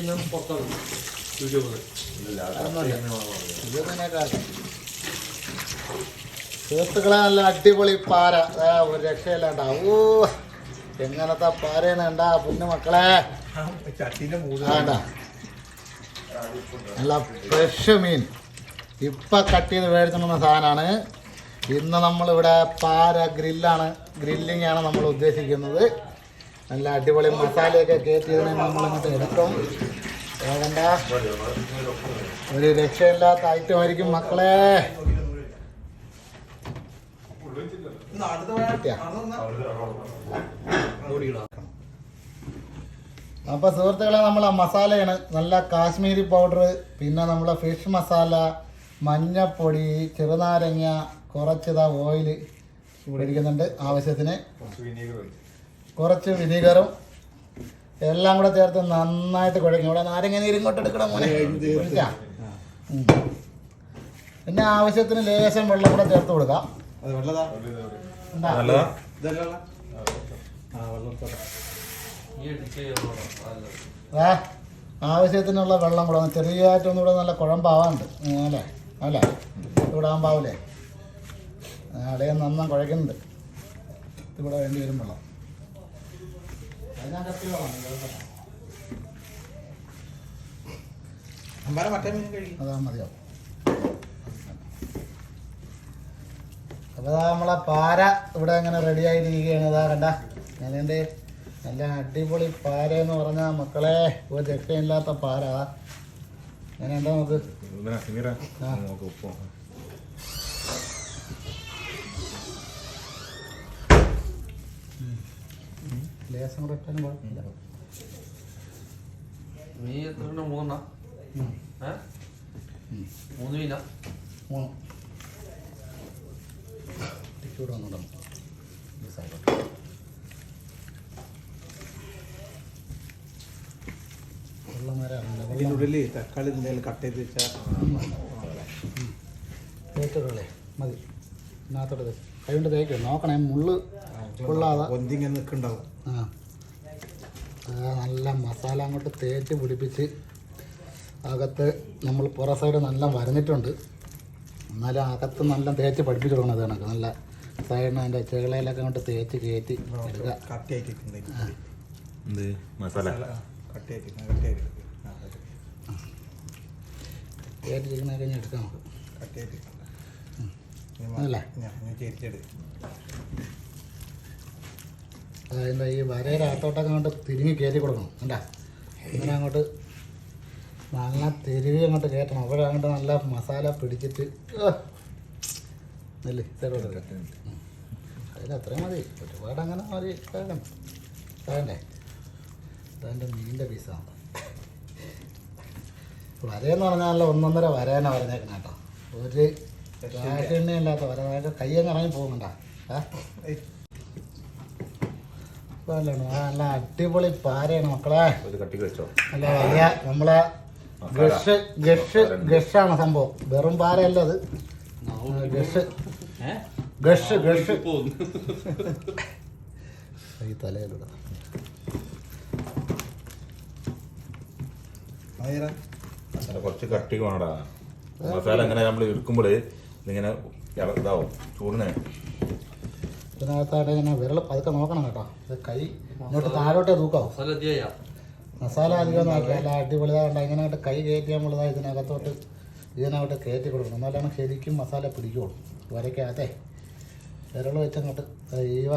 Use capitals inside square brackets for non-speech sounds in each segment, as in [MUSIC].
ഇന്നും പുറത്താണ്. യൂട്യൂബിൽ സുഹൃത്തുക്കളെ നല്ല അടിപൊളി പാര. ഒരു രക്ഷയില്ലാണ്ട. ഓ എങ്ങനത്തെ പാരയാണ് ഉണ്ടാ പൊന്നു മക്കളെ. നല്ല ഫ്രഷ് മീൻ. ഇപ്പൊ കട്ട് ചെയ്ത് മേടിച്ചുകൊണ്ടുവന്ന സാധനമാണ് ഇന്ന് നമ്മളിവിടെ പാര ഗ്രില്ലാണ് ഗ്രില്ലിംഗ് ആണ് നമ്മൾ ഉദ്ദേശിക്കുന്നത്. നല്ല അടിപൊളി മസാലയൊക്കെ കയറ്റിയതിനെ നമ്മളങ്ങോട്ട് എടുക്കും വേണ്ട. ഒരു രക്ഷയില്ലാത്ത ഐറ്റം ആയിരിക്കും മക്കളെ? അപ്പൊ സുഹൃത്തുക്കളെ നമ്മളെ മസാലയാണ് നല്ല കാശ്മീരി പൗഡർ പിന്നെ നമ്മളെ ഫിഷ് മസാല മഞ്ഞപ്പൊടി ചെറുനാരങ്ങ കുറച്ചിതാ ഓയിൽ ഇരിക്കുന്നുണ്ട് ആവശ്യത്തിന്. കുറച്ച് വിനീഗറും എല്ലാം കൂടെ ചേർത്ത് നന്നായിട്ട് കുഴക്കും ഇവിടെ നാരങ്ങ നീര് ഇങ്ങോട്ട് എടുക്കണം മോനെ. പിന്നെ ആവശ്യത്തിന് ലേശം വെള്ളം കൂടെ ചേർത്ത് കൊടുക്കാം. ആവശ്യത്തിനുള്ള വെള്ളം കൂടെ ചെറിയതായിട്ടൊന്നും ഇവിടെ നല്ല കുഴമ്പാവാണ്ട്. അല്ലേ? അല്ലേ? ഇവിടെ ആകുമ്പാവില്ലേ അവിടെ നന്നാ കുഴക്കുന്നുണ്ട് ഇവിടെ വേണ്ടി വരും വെള്ളം. അതിനകത്ത് വെള്ളം കുഴപ്പമില്ല. അമ്പാനെ മറ്റേ മീൻ കഴിക്കും അതാ മതിയാവും അപ്പോൾ നമ്മളെ പാര ഇവിടെ അങ്ങനെ റെഡി ആയിരിക്കുകയാണ് ഇതാ കണ്ട ഞാനെന്റെ നല്ല അടിപൊളി പാര എന്ന് പറഞ്ഞാൽ മക്കളെ ഒരു രക്ഷയില്ലാത്ത പാര. ഞാൻ എന്താ നമുക്ക് ആ. ലേസം കൂടെ ഇട്ടാലും കുഴപ്പമില്ല. നീ എത്ര എണ്ണം മൂന്നെണ്ണ. ഏ. മൂന്ന് മീന? മൂന്ന്. ചൂട് വന്നുണ്ടോ വെള്ളം വരാറുണ്ട് വെള്ളം ഇതിനുള്ളിൽ തക്കാളി എന്തെങ്കിലും കട്ട് ചെയ്ത് വെച്ചാൽ മതി. ഇതിനകത്തോട്ട് കൈ കൊണ്ട് തേക്കോ. നോക്കണേ മുള്ള് കൊള്ളാതെ. ഒന്നിങ്ങനെ നിൽക്കുന്നുണ്ടാവും. ആ. നല്ല മസാല അങ്ങോട്ട് തേച്ച് പിടിപ്പിച്ച് അകത്ത് നമ്മൾ പുറ സൈഡ് നല്ല വരഞ്ഞിട്ടുണ്ട്. എന്നാലും അകത്ത് നല്ല തേച്ച് പഠിപ്പിച്ചു കൊടുക്കണം അത് കണക്ക്. നല്ല സൈഡിന് അതിന്റെ ചേളയിലൊക്കെ അങ്ങോട്ട് തേച്ച് കയറ്റി എടുക്കുക മസാല? ആയിട്ടിരിക്കുന്നത് കയറ്റിരിക്കുന്ന എടുക്കാം നമുക്ക്. അതല്ലേ? അതിന്റെ ഈ വരയുടെ അകത്തോട്ടൊക്കെ അങ്ങോട്ട് തിരിഞ്ഞ് കയറ്റി കൊടുക്കണം. കണ്ടാ? ഇങ്ങനെ അങ്ങോട്ട് നല്ല തിരുവി അങ്ങോട്ട് കയറ്റണം. അവിടെ അങ്ങോട്ട് നല്ല മസാല പിടിച്ചിട്ട് നെല്ല് അതിൽ അത്രയും മതി. ഒരുപാട് അങ്ങനെ മതി. വേഗം. വേണ്ടേ അതെന്റെ മീനിന്റെ പീസാണ് വരയെന്ന് പറഞ്ഞാൽ ഒന്നൊന്നര വരേനെ പറഞ്ഞേക്കണം കേട്ടോ. ഒരു കാശെണ്ണയില്ലാത്ത വര. അതായത് കയ്യങ്ങ് ഇറങ്ങി പോകുന്നുണ്ടാ ഏ? ആ, നല്ല അടിപൊളി പാരയാണ് മക്കളെ. ഒരു കട്ടി കഴിച്ചോ നല്ല വലിയ നമ്മളെ ഗഷ് ഗഷ് ഗഷാണ് സംഭവം. വെറും പാരയല്ല അത്. ഗഷ്. ഗഷ് ഗഷ്. ഈ തലയിലൂടെ കുറച്ച് കട്ടി വേണടാ. മസാല ഇങ്ങനെ നമ്മൾ എടുക്കുമ്പോൾ ഇതിങ്ങനെ ഇതാവും ചൂടിനെ ഇതിനകത്തായിട്ട് ഇങ്ങനെ വിരൽ പതുക്കെ നോക്കണം കേട്ടോ. ഇത് കൈ ഇങ്ങോട്ട് താഴോട്ടേ തൂക്കാവും. മസാല അധികം നോക്കിയാൽ നല്ല അടിപൊളിതാണ്ട് ഇങ്ങനെ കൈ കയറ്റി നമ്മളിതാ ഇതിനകത്തോട്ട് ഇതിനകത്ത് കയറ്റി കൊടുക്കണം. എന്നാലാണ് ശരിക്കും മസാല പിടിക്കുള്ളൂ. വരയ്ക്കാതെ വിരൽ വെച്ചങ്ങോട്ട് ദൈവ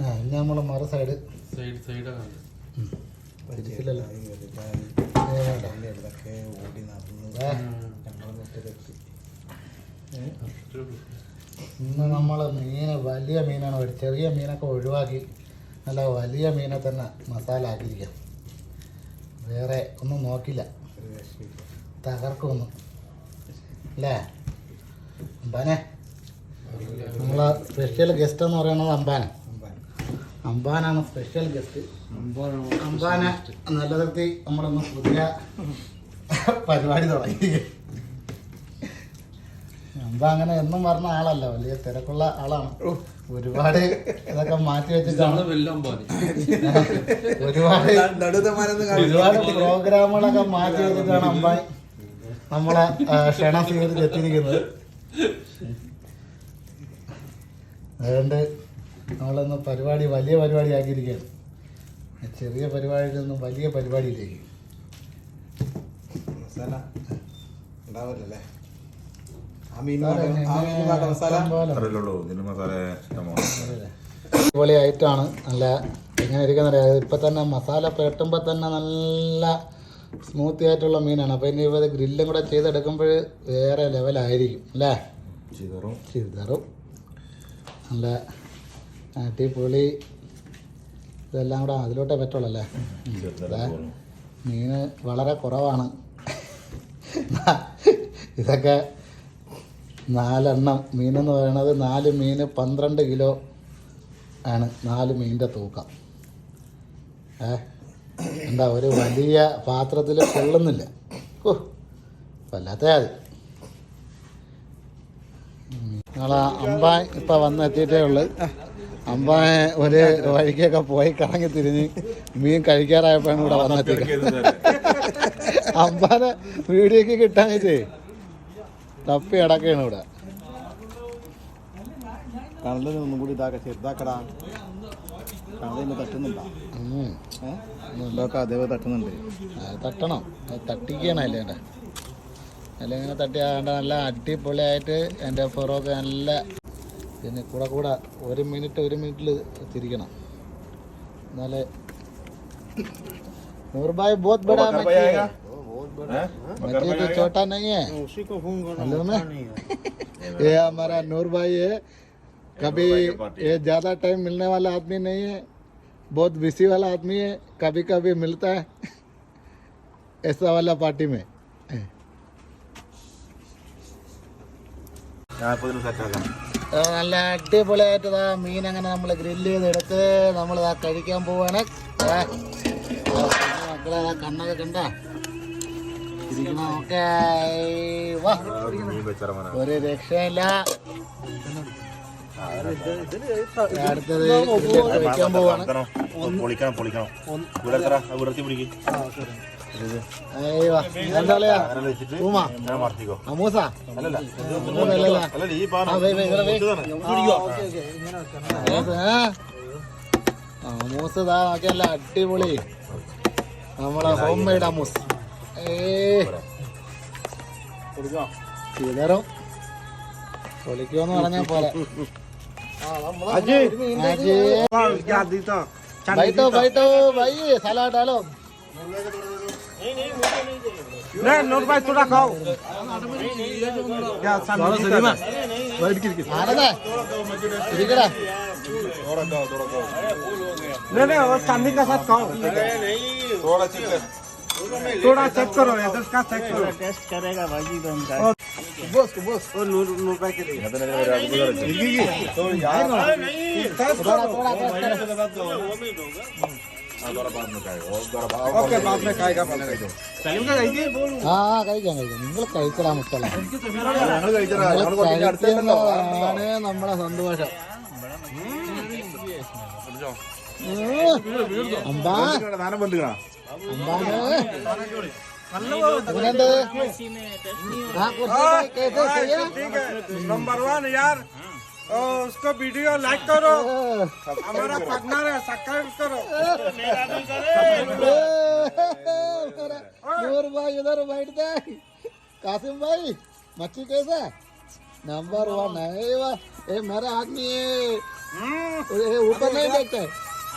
ആ ഇനി നമ്മൾ മറു സൈഡ്. Side side. ഇതൊക്കെ ഓടി നടന്നത് ഇന്ന് നമ്മൾ മീൻ വലിയ മീനാണ് ഒരു ചെറിയ മീനൊക്കെ ഒഴിവാക്കി നല്ല വലിയ മീനെ തന്നെ മസാല ആക്കിയിരിക്കാം. വേറെ ഒന്നും നോക്കില്ല. തകർക്കൊന്നും അല്ലേ? അമ്പാനെ നമ്മളെ സ്പെഷ്യൽ ഗസ്റ്റ് എന്ന് പറയുന്നത് അമ്പാന. അമ്പാനാണ് സ്പെഷ്യൽ ഗസ്റ്റ് അമ്പാനെ നിലനിർത്തി നമ്മളൊന്ന് പുതിയ പരിപാടി തുടങ്ങി. അങ്ങനെ എന്നും പറഞ്ഞ ആളല്ല വലിയ തിരക്കുള്ള ആളാണ്. ഒരുപാട് ഇതൊക്കെ മാറ്റി വെച്ചിട്ടാണ്. ഒരുപാട് ഒരുപാട് പ്രോഗ്രാമുകളൊക്കെ മാറ്റി വെച്ചിട്ടാണ് അമ്പായി നമ്മളെ ക്ഷണ സ്വീകരിച്ച് എത്തിയിരിക്കുന്നത്. അതുകൊണ്ട് നമ്മളിന്ന് പരിപാടി വലിയ പരിപാടി ആക്കിയിരിക്കുകയാണ് ചെറിയ പരിപാടിയിൽ നിന്നും വലിയ പരിപാടിയിലേക്ക്. ഉണ്ടാവില്ലല്ലേ ആ മീൻ വേണ്ട- ആ മീൻ വേണ്ട മസാല അറിയില്ലുള്ളൂ ഇതിന് മസാല ഇഷ്ടമാണ് അടിപൊളി ആയിട്ടാണ് നല്ല എങ്ങനെ ഇരിക്കുന്ന ഇപ്പം തന്നെ മസാല പെട്ടുമ്പോൾ തന്നെ നല്ല സ്മൂത്തി ആയിട്ടുള്ള മീനാണ്. അപ്പോൾ ഇനി ഇത് ഗ്രില്ലും കൂടെ ചെയ്തെടുക്കുമ്പോൾ വേറെ ലെവലായിരിക്കും അല്ലേ? ചിതറും നല്ല അടിപൊളി ഇതെല്ലാം കൂടെ അതിലോട്ടേ പറ്റുള്ളൂ അല്ലേ? മീന് വളരെ കുറവാണ്. [LAUGHS] ഇതൊക്കെ നാലെണ്ണം. മീനെന്ന് പറയുന്നത് നാല് മീൻ പന്ത്രണ്ട് കിലോ ആണ്. നാല് മീനിന്റെ തൂക്കം. ഏ? എന്താ ഒരു വലിയ പാത്രത്തിൽ കൊള്ളുന്നില്ല. ഓ വല്ലാത്ത അത്. നിങ്ങളാ അമ്പാൻ ഇപ്പം വന്നെത്തിയിട്ടേ ഉള്ളു. അമ്പാൻ ഒരു വഴിക്കൊക്കെ പോയി കറങ്ങി തിരിഞ്ഞ് മീൻ കഴിക്കാറായപ്പോഴാണ് ഇവിടെ വന്നെത്തിയത്. അമ്പാനെ വീഡിയോക്ക് കിട്ടാൻ കിട്ടാനിട്ടേ തപ്പി അടക്കാണ് ഇവിടെ. കണലിന് ഒന്നും കൂടി ഇതാക്ക ചെറുതാക്കടാ. കണലിന് തട്ടുന്നുണ്ടാ? ഏഹ് അതേപോലെ തട്ടുന്നുണ്ട്. തട്ടണം. തട്ടിക്കാണ് അല്ലേ അല്ലെങ്കിൽ തട്ടി ആകേണ്ട നല്ല അടിപൊളിയായിട്ട് എന്റെ ഫോറൊക്കെ നല്ല പിന്നെ കൂടെ കൂടെ ഒരു മിനിറ്റ് ഒരു മിനിറ്റിൽ തിരിക്കണം. എന്നാലേ. നൂറുബായ് ബോത്ത് ബഡാ मकर मच्छी है भाई हैं? मकर मच्छी भाई तो आएगा? छोटा नहीं है उसी को फोन मालूम है ये हमारा नूर भाई है कभी भाई की पार्टी ये ज़्यादा टाइम मिलने वाला आदमी नहीं है बहुत बिजी वाला आदमी है कभी कभी मिलता है ऐसा वाला पार्टी में ഞാൻ ഇപ്പൊ ഇതിന് set ആക്കാം. ആ, നല്ല അടിപൊളിയായിട്ട് ഇതാ മീൻ അങ്ങനെ നമ്മൾ ഗ്രില്ല് ചെയ്തെടുത്ത് നമ്മൾ ഇതാ കഴിക്കാൻ പോവാണ് ദാ, ദാ മക്കളെ ദാ കണ്ണൊക്കെ കണ്ട ഇരിക്കണമൊക്കെ വാ ആ ഒരു രക്ഷയില്ല. അടുത്തത് വെക്കാൻ പോവാണ്? പൊളിക്കണം പൊളിക്കണം. വിടർത്തി പിടിക്കും. എന്താ പറയാ? അങ്ങനെ വെച്ചിട്ട്? പൂമാ ഇങ്ങനെ മറത്തിക്കോ പൊളിക്കോന്ന് പറഞ്ഞ പോലെ. മെയ്ഡ് അമൂസ് ഏ ചിതറും പൊളിക്കുമെന്ന് പറഞ്ഞാ പോലെ അജി ബൈട്ടോ ബൈട്ടോ ബൈ സലാഡ് ആലോ ആരതെ ഇരിക്കടാ थोड़ा चिकन थोड़ा चेक करो इधर का चेक करो ഇങ്ങനത്തെ എന്തെങ്കിലും ഒരു അത്ഭുതം വെച്ചു. थोड़ा थोड़ा ആ, थोड़ा बाद में खाएगा। और थोड़ा बाद- ओके बाद में खाएगा पहले ആ കഴിക്കാം കഴിക്കാം നിങ്ങൾ കഴിക്കലാ മുട്ടല ഞങ്ങള് കഴിച്ചതാ. ഞങ്ങള് കുറച്ച് അടുത്തല്ലോ. ആണ് നമ്മളെ സന്തോഷം അമ്പാ സാധനം ബന്ധിക്കണ नंबर वन यार उसको वीडियो लाइक करो हमारा पार्टनर है सब्सक्राइब करो भाई इधर बैठ जाए कासिम भाई मच्छी कैसे नंबर वन है ये मेरा आदमी है ऊपर नहीं देखते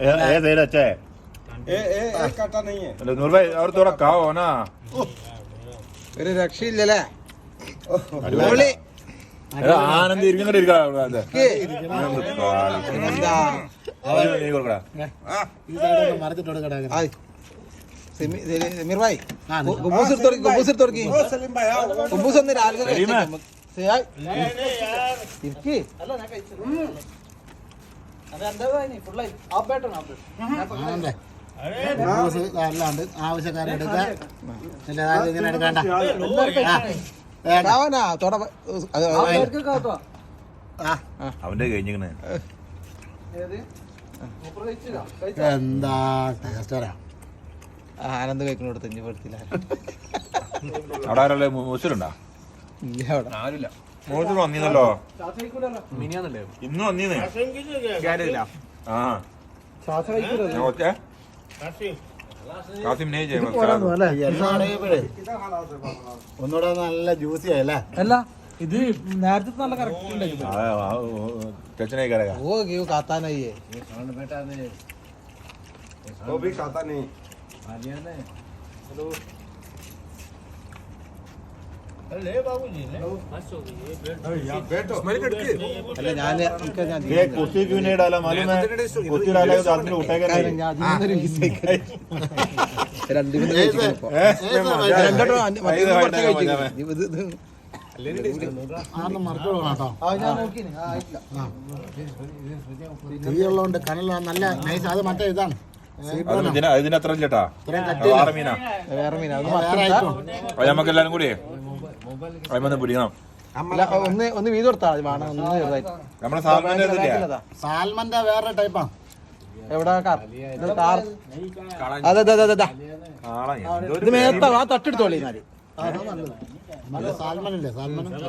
ഏ ഏ സൈഡ് അച്ഛേ ए ए ए काटा नहीं है അല്ല നൂർ ഭായ് അവർ തോടെ കാവോ നാ ഒരു രക്ഷയില്ലല്ലേ അടിപൊളി എടാ, ആനന്ദ് ഇരിക്കുന്നുണ്ട് ഇരിക്കാം അതെ. എന്താ അവന് നീ കൊടുക്കടാ ഈ സൈഡ് മറിച്ചിട്ട് കൊടുക്കടാ ആയ് സെമി സെമീർ ഭായ് ആ, നീ- ഗുബൂസ് എടുത്തോർക്ക് ഗുബൂസ് എടുത്തോർക്ക് ഗുബൂസ് ഒന്ന് രാവിലെ സലീമേ. സേ, ആയ്. ഇരിക്ക് ആണല്ലേ ജ്യൂസ് അല്ലാണ്ട് ആവശ്യക്കാരെ എടുക്കാൻ ഇല്ല, അതായത് ഇങ്ങനെ. എടുക്കണ്ട അവന്റെ കഴിഞ്ഞിങ്ങനെ എന്താ ആനന്ദ് കഴിക്കണോട് ഇനി പെടുത്തില്ല. അവിടെ ആരല്ലേ മൂച്ചിലുണ്ടാ ഇല്ല അവിടെ. മോതിരം വന്നിന്നല്ലോ. ഇന്ന് വന്നിന്ന്. ആ. ഒന്നുകൂടെ നല്ല ജ്യൂസി ആയല്ലേ? അല്ല ഇത് നേരത്തെ നല്ല കറക്റ്റ് ഓ ക്യൂ കാത്താനായി ഹലോ. അല്ല ഞാൻ എനിക്ക് ഞാൻ ये कुर्सी क्यों नहीं डाला मालूम है कुर्सी डाला तो आदमी उठेगा नहीं ഞാൻ അതിനൊരു മിസ്റ്റേക്ക് രണ്ട് മൂന്ന് ഏത്? കഴിച്ചിട്ട് ഏത് വഴി? രണ്ടെണ്ണം അഞ്ച് മറ്റേ ഇത് കുറച്ച് വേണ്ട, കഴിച്ചിട്ട് മതി, ഇത് ഇത് ആർന്ന് മറിച്ചു കൊടുക്കണം കേട്ടോ ആ ഞാൻ നോക്കിന് ആ ആയിട്ടില്ല തീയുള്ളതുകൊണ്ട് കനല നല്ല നൈസ് അത് മറ്റേ ഇതാണ് അത് ഇതിന് ഇതിന് അത്ര ഇല്ലട്ടാ ഇത്രയും അത് വേറെ മീനാ വേറെ മീൻ അത് വേറെ ഐറ്റം അത് നമുക്ക് എല്ലാരും കൂടി അതിമന്ന് പിടിക്കണം. അല്ല, ഒന്ന് ഒന്ന് വീട് കൊടുത്താൽ വേണം ഒന്ന് ചെറുതായിട്ട്. സാൽമന്റെ വേറെ ടൈപ്പാ എവിടെ കാർ ഇത് കാർ അതെ അതെ അതെ അതെ ഇത് മേത്ത ആ തട്ടെടുത്തോളി എന്നാൽ. സാൽമൻ ഇല്ലേ സാൽമൻ